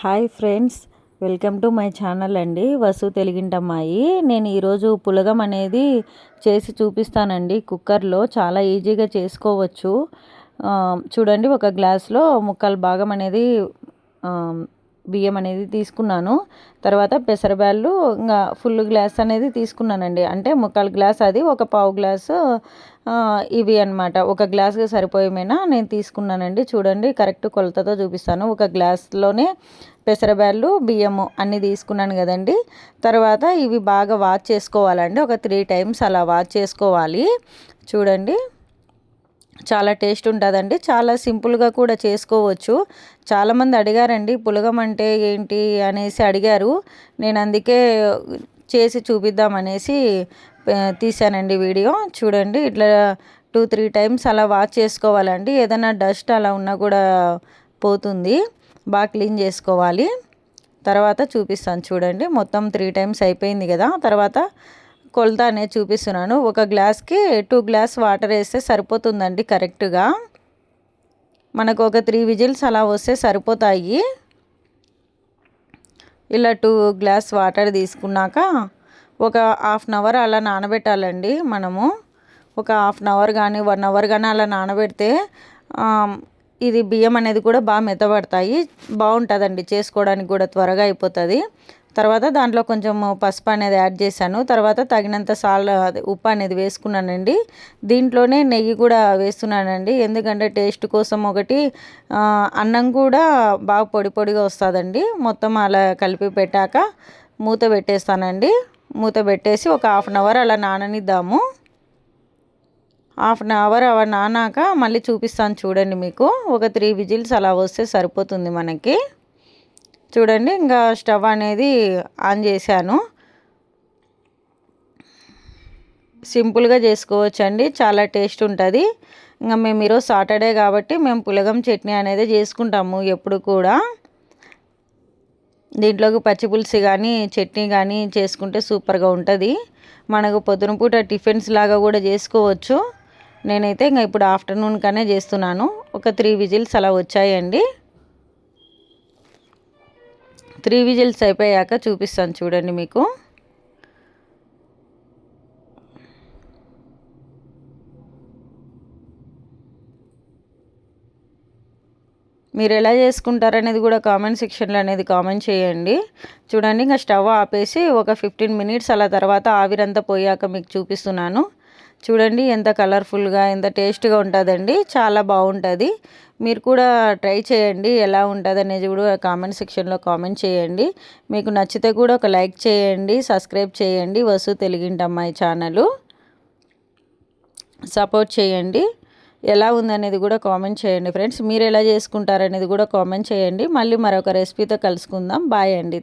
Hi friends welcome to my channel అండి వసు తెలుగింటమ్మాయి. నేను ఈరోజు పులగం అనేది చేసి చూపిస్తానండి. కుక్కర్లో చాలా ఈజీగా చేసుకోవచ్చు. చూడండి ఒక గ్లాస్లో ముక్కలు భాగం అనేది బియ్యం అనేది తీసుకున్నాను. తర్వాత పెసరబ్యాళ్ళు ఇంకా ఫుల్ గ్లాస్ అనేది తీసుకున్నానండి. అంటే ముక్కాలు గ్లాస్ అది ఒక పావు గ్లాసు ఇవి అనమాట ఒక గ్లాస్కి సరిపోయేమైనా నేను తీసుకున్నానండి. చూడండి కరెక్ట్ కొలతతో చూపిస్తాను. ఒక గ్లాస్లోనే పెసరబ్యాళ్ళు బియ్యము అన్నీ తీసుకున్నాను కదండి. తర్వాత ఇవి బాగా వాష్ చేసుకోవాలండి. ఒక త్రీ టైమ్స్ అలా వాష్ చేసుకోవాలి. చూడండి. చాలా టేస్ట్ ఉంటుందండి. చాలా సింపుల్గా కూడా చేసుకోవచ్చు. చాలామంది అడిగారండి పులగం అంటే ఏంటి అనేసి అడిగారు. నేను అందుకే చేసి చూపిద్దామనేసి తీసానండి వీడియో. చూడండి ఇట్లా టూ త్రీ టైమ్స్ అలా వాష్ చేసుకోవాలండి. ఏదైనా డస్ట్ అలా ఉన్నా కూడా పోతుంది. బాగా క్లీన్ చేసుకోవాలి. తర్వాత చూపిస్తాను చూడండి. మొత్తం త్రీ టైమ్స్ అయిపోయింది కదా. తర్వాత కొలత అనేది చూపిస్తున్నాను. ఒక గ్లాస్కి టూ గ్లాస్ వాటర్ వేస్తే సరిపోతుందండి కరెక్ట్గా. మనకు ఒక త్రీ విజిల్స్ అలా వస్తే సరిపోతాయి. ఇలా టూ గ్లాస్ వాటర్ తీసుకున్నాక ఒక హాఫ్ అన్ అవర్ అలా నానబెట్టాలండి మనము. ఒక హాఫ్ అన్ అవర్ కానీ వన్ అవర్ కానీ అలా నానబెడితే ఇది బియ్యం అనేది కూడా బాగా మెత్తబడతాయి. బాగుంటుందండి చేసుకోవడానికి కూడా త్వరగా అయిపోతుంది. తర్వాత దాంట్లో కొంచెం పసుపు అనేది యాడ్ చేశాను. తర్వాత తగినంత సాల్ ఉప్పు అనేది వేసుకున్నానండి. దీంట్లోనే నెయ్యి కూడా వేస్తున్నానండి. ఎందుకంటే టేస్ట్ కోసం ఒకటి అన్నం కూడా బాగా పొడి పొడిగా వస్తుందండి. మొత్తం అలా కలిపి పెట్టాక మూత పెట్టేస్తానండి. మూత పెట్టేసి ఒక హాఫ్ అన్ అవర్ అలా నాననిద్దాము. హాఫ్ అన్ అవర్ అవర్ నానాక మళ్ళీ చూపిస్తాను చూడండి మీకు. ఒక త్రీ విజిల్స్ అలా వస్తే సరిపోతుంది మనకి. చూడండి ఇంకా స్టవ్ అనేది ఆన్ చేశాను. సింపుల్గా చేసుకోవచ్చు అండి చాలా టేస్ట్ ఉంటుంది. ఇంకా మేము ఈరోజు సాటర్డే కాబట్టి మేము పులగం చట్నీ అనేది చేసుకుంటాము ఎప్పుడు కూడా. దీంట్లోకి పచ్చిపులుసు కానీ చట్నీ కానీ చేసుకుంటే సూపర్గా ఉంటుంది. మనకు పొద్దున పూట టిఫిన్స్ లాగా కూడా చేసుకోవచ్చు. నేనైతే ఇంకా ఇప్పుడు ఆఫ్టర్నూన్ కనే చేస్తున్నాను. ఒక త్రీ విజిల్స్ అలా వచ్చాయండి. త్రీ విజిల్స్ అయిపోయాక చూపిస్తాను చూడండి మీకు. మీరు ఎలా చేసుకుంటారనేది కూడా కామెంట్ సెక్షన్లో అనేది కామెంట్ చేయండి. చూడండి ఇంకా స్టవ్ ఆపేసి ఒక ఫిఫ్టీన్ మినిట్స్ అలా తర్వాత ఆవిరంతా పోయాక మీకు చూపిస్తున్నాను. చూడండి ఎంత కలర్ఫుల్గా ఎంత టేస్ట్గా ఉంటుందండి. చాలా బాగుంటుంది. మీరు కూడా ట్రై చేయండి ఎలా ఉంటుంది అనేది కూడా కామెంట్ సెక్షన్లో కామెంట్ చేయండి. మీకు నచ్చితే కూడా ఒక లైక్ చేయండి సబ్స్క్రైబ్ చేయండి. వసు తెలుగింటమ్మాయి ఛానల్. సపోర్ట్ చేయండి. ఎలా ఉందనేది కూడా కామెంట్ చేయండి ఫ్రెండ్స్. మీరు ఎలా చేసుకుంటారనేది కూడా కామెంట్ చేయండి. మళ్ళీ మరొక రెసిపీతో కలుసుకుందాం. బాయ్ అండి.